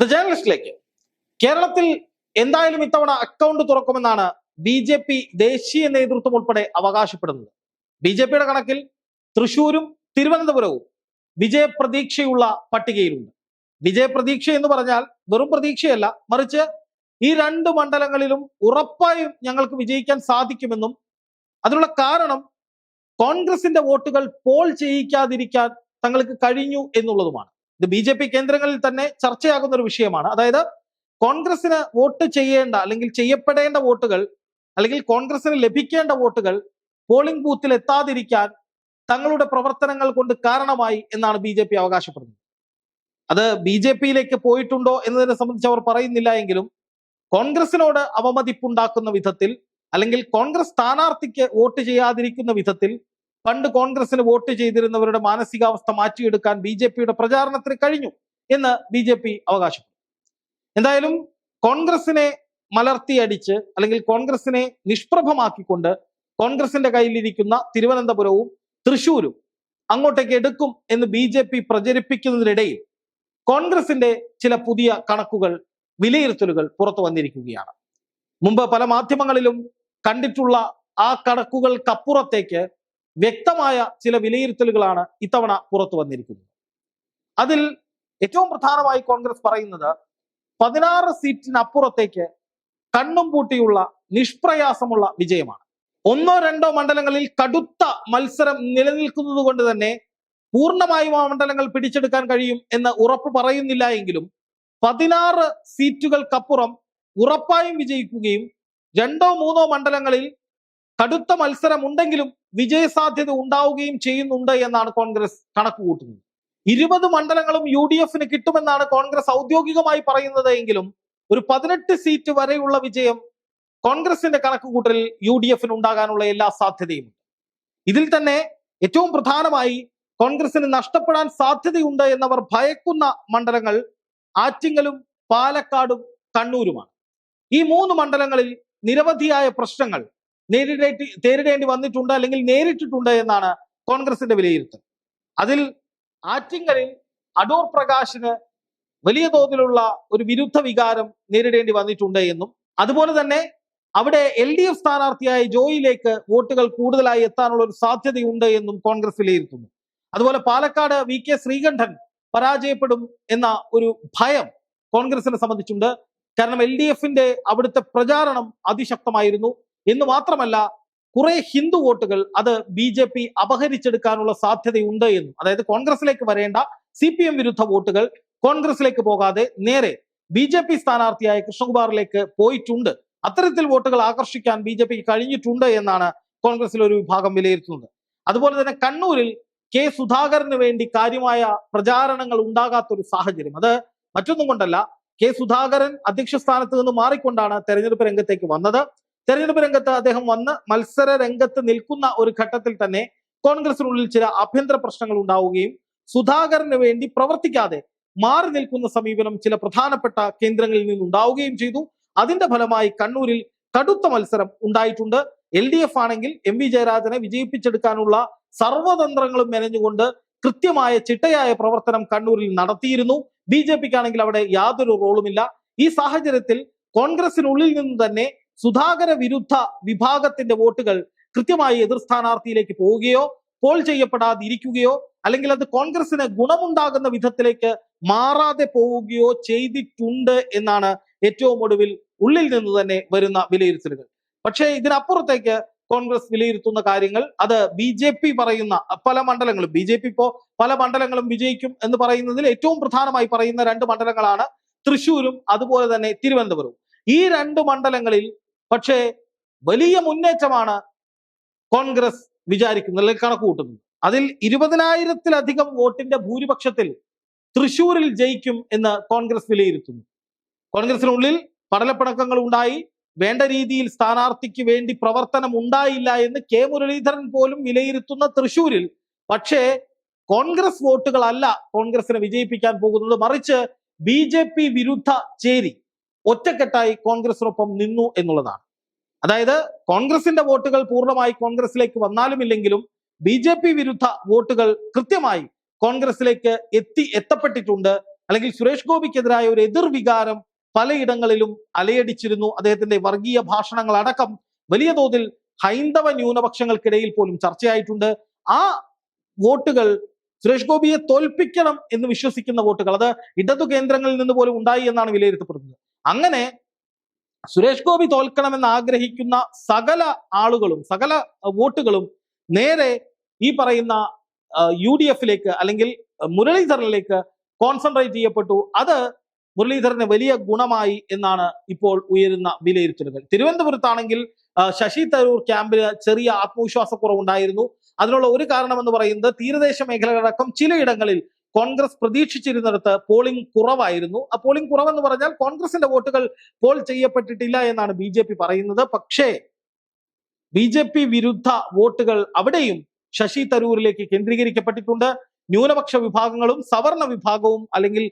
The ജേർണലിസ്റ്റിലേക്ക് കേരളത്തിൽ എന്തായാലും ഇത്തവണ അക്കൗണ്ട് തുറക്കുമെന്നാണ് ബി ജെ പി ദേശീയ നേതൃത്വം ഉൾപ്പെടെ അവകാശപ്പെടുന്നത്. ബി ജെ പിയുടെ കണക്കിൽ തൃശൂരും തിരുവനന്തപുരവും വിജയപ്രതീക്ഷയുള്ള പട്ടികയിലുണ്ട്. വിജയപ്രതീക്ഷ എന്ന് പറഞ്ഞാൽ വെറും പ്രതീക്ഷയല്ല മറിച്ച് ഈ രണ്ട് മണ്ഡലങ്ങളിലും ഉറപ്പായും ഞങ്ങൾക്ക് വിജയിക്കാൻ സാധിക്കുമെന്നും അതിനുള്ള കാരണം കോൺഗ്രസിന്റെ വോട്ടുകൾ പോൾ ചെയ്യിക്കാതിരിക്കാൻ തങ്ങൾക്ക് കഴിഞ്ഞു എന്നുള്ളതുമാണ്. ഇത് ബി ജെ പി കേന്ദ്രങ്ങളിൽ തന്നെ ചർച്ചയാകുന്ന ഒരു വിഷയമാണ്. അതായത് കോൺഗ്രസിന് വോട്ട് ചെയ്യേണ്ട അല്ലെങ്കിൽ ചെയ്യപ്പെടേണ്ട വോട്ടുകൾ അല്ലെങ്കിൽ കോൺഗ്രസിന് ലഭിക്കേണ്ട വോട്ടുകൾ പോളിംഗ് ബൂത്തിൽ എത്താതിരിക്കാൻ തങ്ങളുടെ പ്രവർത്തനങ്ങൾ കൊണ്ട് കാരണമായി എന്നാണ് ബി ജെ പി അവകാശപ്പെടുന്നത്. അത് ബി ജെ പിയിലേക്ക് പോയിട്ടുണ്ടോ എന്നതിനെ സംബന്ധിച്ച് അവർ പറയുന്നില്ല എങ്കിലും കോൺഗ്രസിനോട് അവമതിപ്പുണ്ടാക്കുന്ന വിധത്തിൽ അല്ലെങ്കിൽ കോൺഗ്രസ് സ്ഥാനാർത്ഥിക്ക് വോട്ട് ചെയ്യാതിരിക്കുന്ന വിധത്തിൽ പണ്ട് കോൺഗ്രസിന് വോട്ട് ചെയ്തിരുന്നവരുടെ മാനസികാവസ്ഥ മാറ്റിയെടുക്കാൻ ബി ജെ പിയുടെ പ്രചാരണത്തിന് കഴിഞ്ഞു എന്ന് ബി ജെ പി അവകാശപ്പെട്ടു. എന്തായാലും കോൺഗ്രസിനെ മലർത്തിയടിച്ച് അല്ലെങ്കിൽ കോൺഗ്രസിനെ നിഷ്പ്രഭമാക്കിക്കൊണ്ട് കോൺഗ്രസിന്റെ കയ്യിലിരിക്കുന്ന തിരുവനന്തപുരവും തൃശൂരും അങ്ങോട്ടേക്ക് എടുക്കും എന്ന് ബി ജെ പി പ്രചരിപ്പിക്കുന്നതിനിടയിൽ കോൺഗ്രസിന്റെ ചില പുതിയ കണക്കുകൾ വിലയിരുത്തലുകൾ പുറത്തു വന്നിരിക്കുകയാണ്. മുമ്പ് പല മാധ്യമങ്ങളിലും കണ്ടിട്ടുള്ള ആ കണക്കുകൾക്കപ്പുറത്തേക്ക് വ്യക്തമായ ചില വിലയിരുത്തലുകളാണ് ഇത്തവണ പുറത്തു വന്നിരിക്കുന്നത്. അതിൽ ഏറ്റവും പ്രധാനമായി കോൺഗ്രസ് പറയുന്നത് പതിനാറ് സീറ്റിനപ്പുറത്തേക്ക് കണ്ണും പൂട്ടിയുള്ള നിഷ്പ്രയാസമുള്ള വിജയമാണ്. ഒന്നോ രണ്ടോ മണ്ഡലങ്ങളിൽ കടുത്ത മത്സരം നിലനിൽക്കുന്നത് കൊണ്ട് തന്നെ പൂർണമായും ആ മണ്ഡലങ്ങൾ പിടിച്ചെടുക്കാൻ കഴിയും എന്ന് ഉറപ്പ് പറയുന്നില്ല എങ്കിലും പതിനാറ് സീറ്റുകൾക്കപ്പുറം ഉറപ്പായും വിജയിക്കുകയും രണ്ടോ മൂന്നോ മണ്ഡലങ്ങളിൽ കടുത്ത മത്സരം ഉണ്ടെങ്കിലും വിജയസാധ്യത ഉണ്ടാവുകയും ചെയ്യുന്നുണ്ട് എന്നാണ് കോൺഗ്രസ് കണക്ക് കൂട്ടുന്നത് ഇരുപത് മണ്ഡലങ്ങളും യു ഡി എഫിന് കിട്ടുമെന്നാണ് കോൺഗ്രസ് ഔദ്യോഗികമായി പറയുന്നത് എങ്കിലും ഒരു പതിനെട്ട് സീറ്റ് വരെയുള്ള വിജയം കോൺഗ്രസിന്റെ കണക്കുകൂട്ടലിൽ യു ഡി എഫിന് ഉണ്ടാകാനുള്ള എല്ലാ സാധ്യതയുമുണ്ട്. ഇതിൽ തന്നെ ഏറ്റവും പ്രധാനമായി കോൺഗ്രസിന് നഷ്ടപ്പെടാൻ സാധ്യതയുണ്ട് എന്നവർ ഭയക്കുന്ന മണ്ഡലങ്ങൾ ആറ്റിങ്ങലും പാലക്കാടും കണ്ണൂരുമാണ്. ഈ മൂന്ന് മണ്ഡലങ്ങളിൽ നിരവധിയായ പ്രശ്നങ്ങൾ നേരിടേണ്ടി നേരിടേണ്ടി വന്നിട്ടുണ്ട് അല്ലെങ്കിൽ നേരിട്ടിട്ടുണ്ട് എന്നാണ് കോൺഗ്രസിന്റെ വിലയിരുത്തൽ. അതിൽ ആറ്റിങ്ങലിൽ അടൂർ പ്രകാശിന് വലിയ തോതിലുള്ള ഒരു വിരുദ്ധ വികാരം നേരിടേണ്ടി വന്നിട്ടുണ്ട് എന്നും അതുപോലെ തന്നെ അവിടെ എൽ ഡി എഫ് സ്ഥാനാർത്ഥിയായ ജോയിലേക്ക് വോട്ടുകൾ കൂടുതലായി എത്താനുള്ള ഒരു സാധ്യതയുണ്ട് എന്നും കോൺഗ്രസ് വിലയിരുത്തുന്നു. അതുപോലെ പാലക്കാട് വി കെ ശ്രീകണ്ഠൻ പരാജയപ്പെടും എന്ന ഒരു ഭയം കോൺഗ്രസിനെ സംബന്ധിച്ചുണ്ട്. കാരണം എൽ ഡി എഫിന്റെ അവിടുത്തെ പ്രചാരണം അതിശക്തമായിരുന്നു. എന്ന് മാത്രമല്ല കുറെ ഹിന്ദു വോട്ടുകൾ അത് ബി ജെ പി അപഹരിച്ചെടുക്കാനുള്ള സാധ്യതയുണ്ട് എന്നും. അതായത് കോൺഗ്രസിലേക്ക് വരേണ്ട സി പി എം വിരുദ്ധ വോട്ടുകൾ കോൺഗ്രസിലേക്ക് പോകാതെ നേരെ ബി ജെ പി സ്ഥാനാർത്ഥിയായ കൃഷ്ണകുമാറിലേക്ക് പോയിട്ടുണ്ട്. അത്തരത്തിൽ വോട്ടുകൾ ആകർഷിക്കാൻ ബി ജെ പിക്ക് കഴിഞ്ഞിട്ടുണ്ട് എന്നാണ് കോൺഗ്രസിലെ ഒരു വിഭാഗം വിലയിരുത്തുന്നത്. അതുപോലെ തന്നെ കണ്ണൂരിൽ കെ സുധാകരന് വേണ്ടി കാര്യമായ പ്രചാരണങ്ങൾ ഉണ്ടാകാത്ത ഒരു സാഹചര്യം. അത് മറ്റൊന്നും കൊണ്ടല്ല കെ സുധാകരൻ അധ്യക്ഷ സ്ഥാനത്ത് നിന്ന് മാറിക്കൊണ്ടാണ് തെരഞ്ഞെടുപ്പ് രംഗത്തേക്ക് വന്നത്. തെരഞ്ഞെടുപ്പ് രംഗത്ത് അദ്ദേഹം വന്ന് മത്സര രംഗത്ത് നിൽക്കുന്ന ഒരു ഘട്ടത്തിൽ തന്നെ കോൺഗ്രസിനുള്ളിൽ ചില ആഭ്യന്തര പ്രശ്നങ്ങൾ ഉണ്ടാവുകയും സുധാകരന് വേണ്ടി പ്രവർത്തിക്കാതെ മാറി നിൽക്കുന്ന സമീപനം ചില പ്രധാനപ്പെട്ട കേന്ദ്രങ്ങളിൽ നിന്നുണ്ടാവുകയും ചെയ്തു. അതിന്റെ ഫലമായി കണ്ണൂരിൽ കടുത്ത മത്സരം ഉണ്ടായിട്ടുണ്ട്. എൽ ഡി എഫ് ആണെങ്കിൽ എം വി ജയരാജനെ വിജയിപ്പിച്ചെടുക്കാനുള്ള സർവതന്ത്രങ്ങളും മെനഞ്ഞുകൊണ്ട് കൃത്യമായ ചിട്ടയായ പ്രവർത്തനം കണ്ണൂരിൽ നടത്തിയിരുന്നു. ബി ജെ പിക്ക് ആണെങ്കിൽ അവിടെ യാതൊരു റോളുമില്ല. ഈ സാഹചര്യത്തിൽ കോൺഗ്രസിനുള്ളിൽ നിന്ന് തന്നെ സുധാകര വിരുദ്ധ വിഭാഗത്തിന്റെ വോട്ടുകൾ കൃത്യമായി എതിർ സ്ഥാനാർത്ഥിയിലേക്ക് പോവുകയോ പോൾ ചെയ്യപ്പെടാതിരിക്കുകയോ അല്ലെങ്കിൽ അത് കോൺഗ്രസിന് ഗുണമുണ്ടാകുന്ന വിധത്തിലേക്ക് മാറാതെ പോവുകയോ ചെയ്തിട്ടുണ്ട് എന്നാണ് ഏറ്റവും ഒടുവിൽ ഉള്ളിൽ നിന്ന് തന്നെ വരുന്ന വിലയിരുത്തലുകൾ. പക്ഷേ ഇതിനപ്പുറത്തേക്ക് കോൺഗ്രസ് വിലയിരുത്തുന്ന കാര്യങ്ങൾ അത് ബി ജെ പി പറയുന്ന പല മണ്ഡലങ്ങളും ബി ജെ പി ഇപ്പോ പല മണ്ഡലങ്ങളും വിജയിക്കും എന്ന് പറയുന്നതിൽ ഏറ്റവും പ്രധാനമായി പറയുന്ന രണ്ട് മണ്ഡലങ്ങളാണ് തൃശൂരും അതുപോലെ തന്നെ തിരുവനന്തപുരവും. ഈ രണ്ട് മണ്ഡലങ്ങളിൽ പക്ഷേ വലിയ മുന്നേറ്റമാണ് കോൺഗ്രസ് വിചാരിക്കുന്നത് അല്ലെങ്കിൽ കണക്ക് കൂട്ടുന്നത്. അതിൽ ഇരുപതിനായിരത്തിലധികം വോട്ടിന്റെ ഭൂരിപക്ഷത്തിൽ തൃശൂരിൽ ജയിക്കും എന്ന് കോൺഗ്രസ് വിലയിരുത്തുന്നു. കോൺഗ്രസിനുള്ളിൽ പടലപ്പിണക്കങ്ങൾ ഉണ്ടായി വേണ്ട രീതിയിൽ സ്ഥാനാർത്ഥിക്ക് വേണ്ടി പ്രവർത്തനം ഉണ്ടായില്ല എന്ന് കെ മുരളീധരൻ പോലും വിലയിരുത്തുന്ന തൃശൂരിൽ. പക്ഷേ കോൺഗ്രസ് വോട്ടുകളല്ല കോൺഗ്രസിനെ വിജയിപ്പിക്കാൻ പോകുന്നത്. മറിച്ച് ബി വിരുദ്ധ ചേരി. ഒറ്റക്കെട്ടായി കോൺഗ്രസിനൊപ്പം നിന്നു എന്നുള്ളതാണ്. അതായത് കോൺഗ്രസിന്റെ വോട്ടുകൾ പൂർണമായി കോൺഗ്രസിലേക്ക് വന്നാലും ഇല്ലെങ്കിലും ബി ജെ പി വിരുദ്ധ വോട്ടുകൾ കൃത്യമായി കോൺഗ്രസിലേക്ക് എത്തി എത്തപ്പെട്ടിട്ടുണ്ട്. അല്ലെങ്കിൽ സുരേഷ് ഗോപിക്കെതിരായ ഒരു എതിർവികാരം പലയിടങ്ങളിലും അലയടിച്ചിരുന്നു. അദ്ദേഹത്തിന്റെ വർഗീയ ഭാഷണങ്ങൾ അടക്കം വലിയ തോതിൽ ഹൈന്ദവ ന്യൂനപക്ഷങ്ങൾക്കിടയിൽ പോലും ചർച്ചയായിട്ടുണ്ട്. ആ വോട്ടുകൾ സുരേഷ് ഗോപിയെ തോൽപ്പിക്കണം എന്ന് വിശ്വസിക്കുന്ന വോട്ടുകൾ. അത് ഇടതു കേന്ദ്രങ്ങളിൽ നിന്ന് പോലും ഉണ്ടായി എന്നാണ് വിലയിരുത്തപ്പെടുന്നത്. അങ്ങനെ സുരേഷ് ഗോപി തോൽക്കണമെന്ന് ആഗ്രഹിക്കുന്ന സകല ആളുകളും സകല വോട്ടുകളും നേരെ ഈ പറയുന്ന യു ഡി എഫിലേക്ക് അല്ലെങ്കിൽ മുരളീധരനിലേക്ക് കോൺസെൻട്രേറ്റ് ചെയ്യപ്പെട്ടു. അത് മുരളീധരന് വലിയ ഗുണമായി എന്നാണ് ഇപ്പോൾ ഉയരുന്ന വിലയിരുത്തലുകൾ. തിരുവനന്തപുരത്താണെങ്കിൽ ശശി തരൂർ ക്യാമ്പിന് ചെറിയ ആത്മവിശ്വാസക്കുറവുണ്ടായിരുന്നു. അതിനുള്ള ഒരു കാരണം എന്ന് പറയുന്നത് തീരദേശ മേഖലകളടക്കം ചിലയിടങ്ങളിൽ കോൺഗ്രസ് പ്രതീക്ഷിച്ചിരുന്നിടത്ത് പോളിംഗ് കുറവായിരുന്നു. ആ പോളിംഗ് കുറവെന്ന് പറഞ്ഞാൽ കോൺഗ്രസിന്റെ വോട്ടുകൾ പോൾ ചെയ്യപ്പെട്ടിട്ടില്ല എന്നാണ് ബി പറയുന്നത്. പക്ഷേ ബി ജെ പി വിരുദ്ധ വോട്ടുകൾ അവിടെയും ശശി തരൂരിലേക്ക് കേന്ദ്രീകരിക്കപ്പെട്ടിട്ടുണ്ട്. ന്യൂനപക്ഷ വിഭാഗങ്ങളും സവർണ വിഭാഗവും അല്ലെങ്കിൽ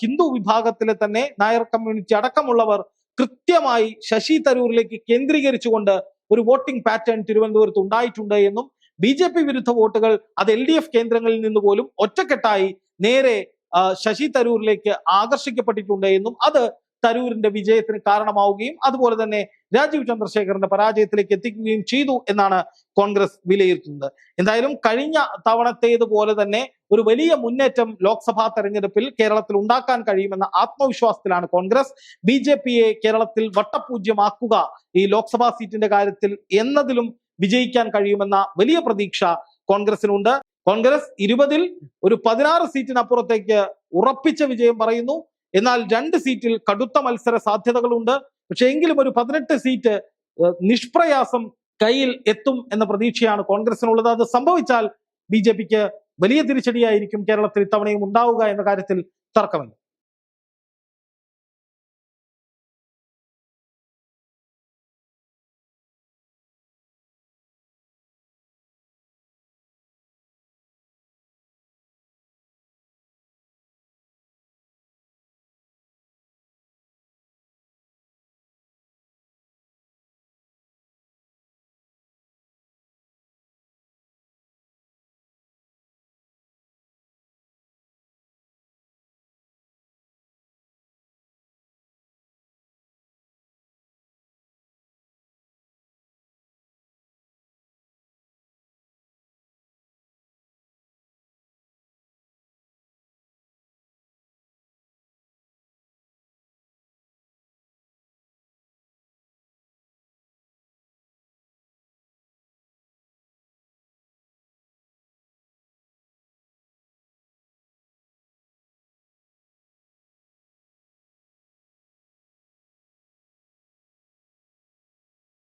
ഹിന്ദു വിഭാഗത്തിലെ തന്നെ നായർ കമ്മ്യൂണിറ്റി അടക്കമുള്ളവർ കൃത്യമായി ശശി തരൂരിലേക്ക് കേന്ദ്രീകരിച്ചുകൊണ്ട് ഒരു വോട്ടിംഗ് പാറ്റേൺ തിരുവനന്തപുരത്ത് ഉണ്ടായിട്ടുണ്ട് എന്നും ബി ജെ പി വിരുദ്ധ വോട്ടുകൾ അത് എൽ ഡി എഫ് കേന്ദ്രങ്ങളിൽ നിന്ന് പോലും ഒറ്റക്കെട്ടായി നേരെ ശശി തരൂരിലേക്ക് ആകർഷിക്കപ്പെട്ടിട്ടുണ്ട് എന്നും അത് തരൂരിന്റെ വിജയത്തിന് കാരണമാവുകയും അതുപോലെ തന്നെ രാജീവ് ചന്ദ്രശേഖറിന്റെ പരാജയത്തിലേക്ക് എത്തിക്കുകയും ചെയ്തു എന്നാണ് കോൺഗ്രസ് വിലയിരുത്തുന്നത്. എന്തായാലും കഴിഞ്ഞ തവണത്തേതുപോലെ തന്നെ ഒരു വലിയ മുന്നേറ്റം ലോക്സഭാ തെരഞ്ഞെടുപ്പിൽ കേരളത്തിൽ ഉണ്ടാക്കാൻ കഴിയുമെന്ന ആത്മവിശ്വാസത്തിലാണ് കോൺഗ്രസ്. ബി കേരളത്തിൽ വട്ടപൂജ്യമാക്കുക ഈ ലോക്സഭാ സീറ്റിന്റെ കാര്യത്തിൽ എന്നതിലും വിജയിക്കാൻ കഴിയുമെന്ന വലിയ പ്രതീക്ഷ കോൺഗ്രസിനുണ്ട്. കോൺഗ്രസ് ഇരുപതിൽ ഒരു പതിനാറ് സീറ്റിനപ്പുറത്തേക്ക് ഉറപ്പിച്ച വിജയം പറയുന്നു. എന്നാൽ രണ്ട് സീറ്റിൽ കടുത്ത മത്സര സാധ്യതകളുണ്ട്. പക്ഷെ എങ്കിലും ഒരു പതിനെട്ട് സീറ്റ് നിഷ്പ്രയാസം കയ്യിൽ എത്തും എന്ന പ്രതീക്ഷയാണ് കോൺഗ്രസിനുള്ളത്. അത് സംഭവിച്ചാൽ ബി വലിയ തിരിച്ചടിയായിരിക്കും കേരളത്തിൽ ഇത്തവണയും ഉണ്ടാവുക എന്ന കാര്യത്തിൽ തർക്കമില്ല.